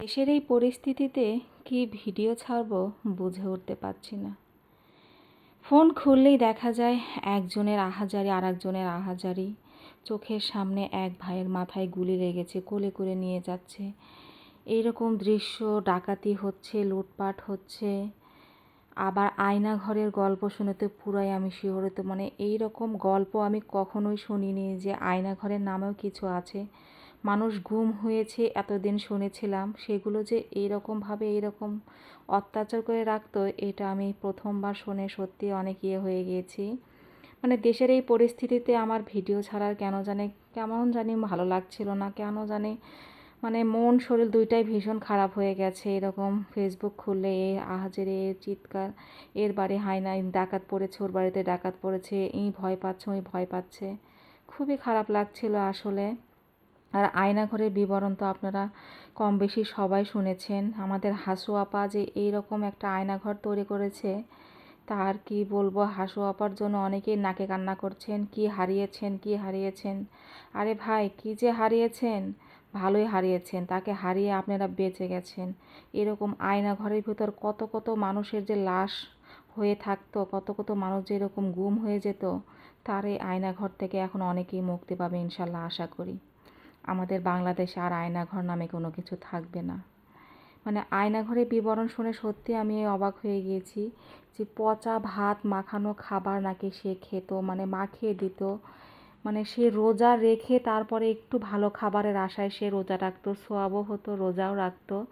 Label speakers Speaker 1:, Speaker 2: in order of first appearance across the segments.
Speaker 1: দেশের এই পরিস্থিতিতে কি ভিডিও ছাড়বো বুঝে উঠতে পারছি না। ফোন খুললেই দেখা যায় একজনের আহাজারি আর একজনের আহাজারি। চোখের সামনে এক ভাইয়ের মাথায় গুলি লেগেছে, কোলে করে নিয়ে যাচ্ছে। এইরকম দৃশ্য, ডাকাতি হচ্ছে, লুটপাট হচ্ছে। আবার আয়না ঘরের গল্প শুনেতে পুরাই আমি শিহরিত মানে এই রকম গল্প আমি কখনোই শুনিনি যে আয়না ঘরের নামেও কিছু আছে। মানুষ গুম হয়েছে, এতদিন শুনেছিলাম। সেগুলো যে এইরকমভাবে এইরকম অত্যাচার করে রাখতো, এটা আমি প্রথমবার শুনে সত্যি অনেক ইয়ে হয়ে গিয়েছি। মানে দেশের এই পরিস্থিতিতে আমার ভিডিও ছাড়ার কেন জানে, কেমন জানি ভালো লাগছিল না, কেন জানি মানে মন, শরীর দুইটাই ভীষণ খারাপ হয়ে গেছে। এরকম ফেসবুক খুললে, এ আহাজের এর চিৎকার, এর বাড়ি হায়নায় ডাকাত পড়েছে, ওর বাড়িতে ডাকাত পড়েছে, এই ভয় পাচ্ছে, ওই ভয় পাচ্ছে। খুবই খারাপ লাগছিল আসলে। আর আয়নাঘরের বিবরণ তো আপনারা কম বেশি সবাই শুনেছেন। আমাদের হাসু আপা যে এইরকম একটা আয়নাঘর তৈরি করেছে, তার কি বলব? হাসু আপার জন্য অনেকেই নাকে কান্না করছেন, কি হারিয়েছেন কি হারিয়েছেন? আরে ভাই, কি যে হারিয়েছেন? ভালোই হারিয়েছেন, তাকে হারিয়ে আপনারা বেঁচে গেছেন। এরকম আয়না ঘরের ভিতর কত কত মানুষের যে লাশ হয়ে থাকতো, কত কত মানুষ যে এরকম গুম হয়ে যেত, তার এই আয়নাঘর থেকে এখন অনেকেই মুক্তি পাবে ইনশাল্লাহ, আশা করি। আমাদের বাংলাদেশে আর আয়নাঘর নামে কোনো কিছু থাকবে না। মানে আয়নাঘরের বিবরণ শুনে সত্যি আমি অবাক হয়ে গিয়েছি যে পচা ভাত মাখানো খাবার নাকি সে খেত মানে মাখিয়ে দিত। মানে সে রোজা রেখে তারপরে একটু ভালো খাবারের আশায় সে রোজা রাখতো সোয়াবও হতো, রোজাও রাখতো।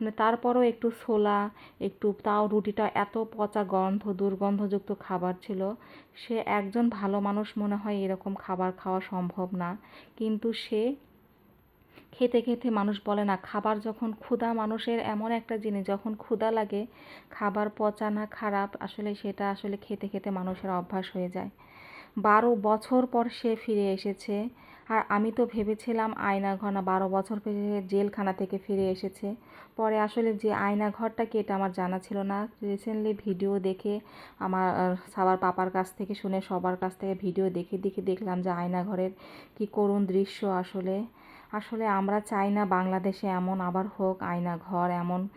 Speaker 1: মানে তারপরও একটু ছোলা, একটু তাও রুটিটা এত পচা গন্ধ, দুর্গন্ধযুক্ত খাবার ছিল। সে একজন ভালো মানুষ মনে হয় এরকম খাবার খাওয়া সম্ভব না। কিন্তু সে খেতে খেতে মানুষ বলে না, খাবার যখন ক্ষুধা মানুষের এমন একটা জিনিস, যখন ক্ষুধা লাগে, খাবার পচা না খারাপ, আসলে সেটা আসলে খেতে খেতে মানুষের অভ্যাস হয়ে যায়। বারো বছর পর সে ফিরে এসেছে। আর আমি তো ভেবেছিলাম আয়নাঘর না, বারো বছর পেরিয়ে জেলখানা থেকে ফিরে এসেছে। পরে আসলে যে আয়নাঘরটা কি এটা আমার জানা ছিল না। রিসেন্টলি ভিডিও দেখে আমার সবার পাপার কাছ থেকে শুনে সবার কাছ থেকে ভিডিও দেখে দেখে দেখলাম যে আয়নাঘরের কী করুণ দৃশ্য আসলে। আসলে আমরা চাই না বাংলাদেশে এমন আবার হোক, আয়না ঘর এমন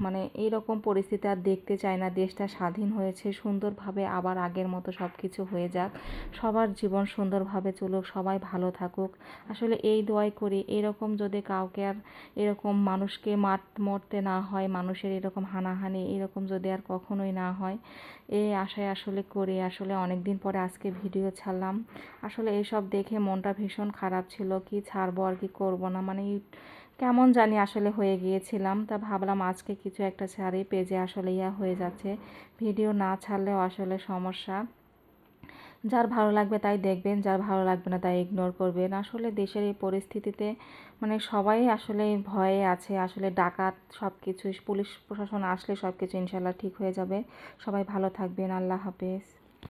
Speaker 1: মানে এইরকম পরিস্থিতি আর দেখতে চাই না। দেশটা স্বাধীন হয়েছে, সুন্দরভাবে আবার আগের মতো সব কিছু হয়ে যাক। সবার জীবন সুন্দরভাবে চলুক, সবাই ভালো থাকুক। আসলে এই দোয়াই করি এরকম যদি কাউকে আর এরকম মানুষকে মার, মরতে না হয়, মানুষের এরকম হানাহানি, এরকম যদি আর কখনোই না হয় এই আশায় আসলে করি। আসলে অনেক দিন পরে আজকে ভিডিও ছাড়লাম। আসলে এইসব দেখে মনটা ভীষণ খারাপ ছিল, কি ছাড়বো আর কি করব না? মানে কেমন জানি আসলে হয়ে গিয়েছিলাম। তা ভাবলাম আজকে কিছু একটা ছাড়ি, পেজে আসলে ইয়া হয়ে যাচ্ছে। ভিডিও না ছাড়লেও আসলে সমস্যা। যার ভালো লাগবে তাই দেখবেন, যার ভালো লাগবে না তাই ইগনোর করবেন। আসলে দেশের এই পরিস্থিতিতে মানে সবাই আসলে ভয়ে আছে। আসলে ডাকাত সব কিছু পুলিশ প্রশাসন আসলে সব কিছু ইনশাল্লাহ ঠিক হয়ে যাবে। সবাই ভালো থাকবেন। আল্লাহ হাফেজ।